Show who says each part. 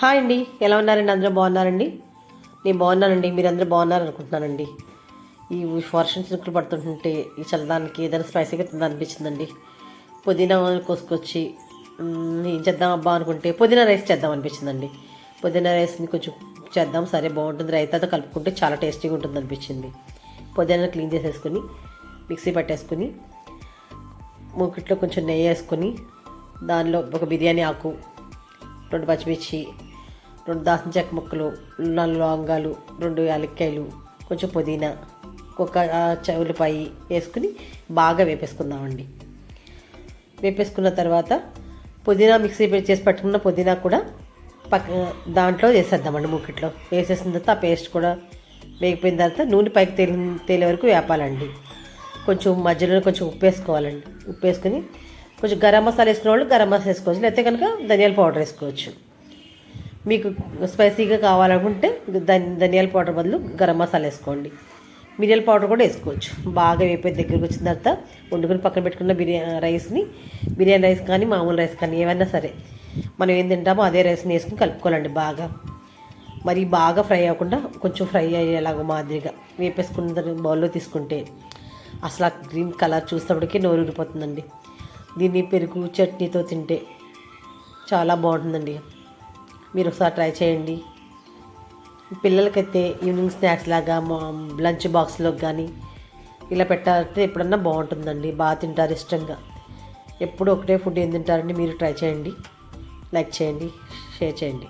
Speaker 1: Hi అండి. ఎలా ఉన్నారండి? అందరూ బాగున్నారండి? నేను బాగున్నానండి. మీరు అందరూ బాగున్నారు అనుకుంటున్నానండి ఈ వర్షం చినుకులు పడుతుంటుంటే ఈ చల్లదానికి ఏదైనా స్పైసీగా అనిపించిందండి. పుదీనా కోసుకొచ్చి ఏం చేద్దాం అబ్బా అనుకుంటే పుదీనా రైస్ చేద్దాం అనిపించిందండి. పుదీనా రైస్ని కొంచెం చేద్దాం సరే బాగుంటుంది. రైతాతో కలుపుకుంటే చాలా టేస్టీగా ఉంటుంది అనిపించింది. పుదీనా క్లీన్ చేసేసుకొని మిక్సీ పట్టేసుకొని మూకిట్లో కొంచెం నెయ్యి వేసుకొని దానిలో ఒక బిర్యానీ ఆకు రెండు పచ్చిమిర్చి రెండు దాసిన చెక్క ముక్కలు నాలుగు లవంగాలు రెండు యాలక్కాయలు కొంచెం పుదీనా ఒక ఆ, ఉల్లిపాయ వేసుకుని బాగా వేపేసుకుందామండి. వేపేసుకున్న తర్వాత పుదీనా మిక్సీ చేసి పట్టుకున్న పుదీనా కూడా పక్క దాంట్లో వేసేద్దామండి మూకిట్లో. వేసేసిన తర్వాత ఆ పేస్ట్ కూడా వేగిపోయిన తర్వాత నూనె పైకి తేలి తేలే వరకు వేపాలండి. కొంచెం మధ్యలో కొంచెం ఉప్పు వేసుకోవాలండి. ఉప్పు వేసుకుని కొంచెం గరం మసాలా వేసుకున్న వాళ్ళు గరం మసాలా వేసుకోవచ్చు. లేకపోతే కనుక ధనియాల పౌడర్ వేసుకోవచ్చు. మీకు స్పైసీగా కావాలనుకుంటే ధనియాల పౌడర్ బదులు గరం మసాలా వేసుకోండి. మిరియాల పౌడర్ కూడా వేసుకోవచ్చు. బాగా వేపే దగ్గరికి వచ్చిన తర్వాత వండుకొని పక్కన పెట్టుకున్న బిర్యానీ రైస్ని బిర్యానీ రైస్ కానీ మామూలు రైస్ కానీ ఏమైనా సరే మనం ఏం తింటామో అదే రైస్ని వేసుకుని కలుపుకోవాలండి బాగా. మరి బాగా ఫ్రై అవ్వకుండా కొంచెం ఫ్రై అయ్యేలాగా మాదిరిగా వేపేసుకున్న తర్వాత బౌల్లో తీసుకుంటే అసలు ఆ గ్రీన్ కలర్ చూసినప్పటికీ నోరు ఊరిపోతుందండి. దీన్ని పెరుగు చట్నీతో తింటే చాలా బాగుంటుందండి. మీరు ఒకసారి ట్రై చేయండి. పిల్లలకైతే ఈవినింగ్ స్నాక్స్ లాగా లంచ్ బాక్స్లో కానీ ఇలా పెట్టాలంటే ఎప్పుడన్నా బాగుంటుందండి. బాగా తింటారు ఇష్టంగా. ఎప్పుడు ఒకటే ఫుడ్ ఏం తింటారండి మీరు ట్రై చేయండి. లైక్ చేయండి షేర్ చేయండి.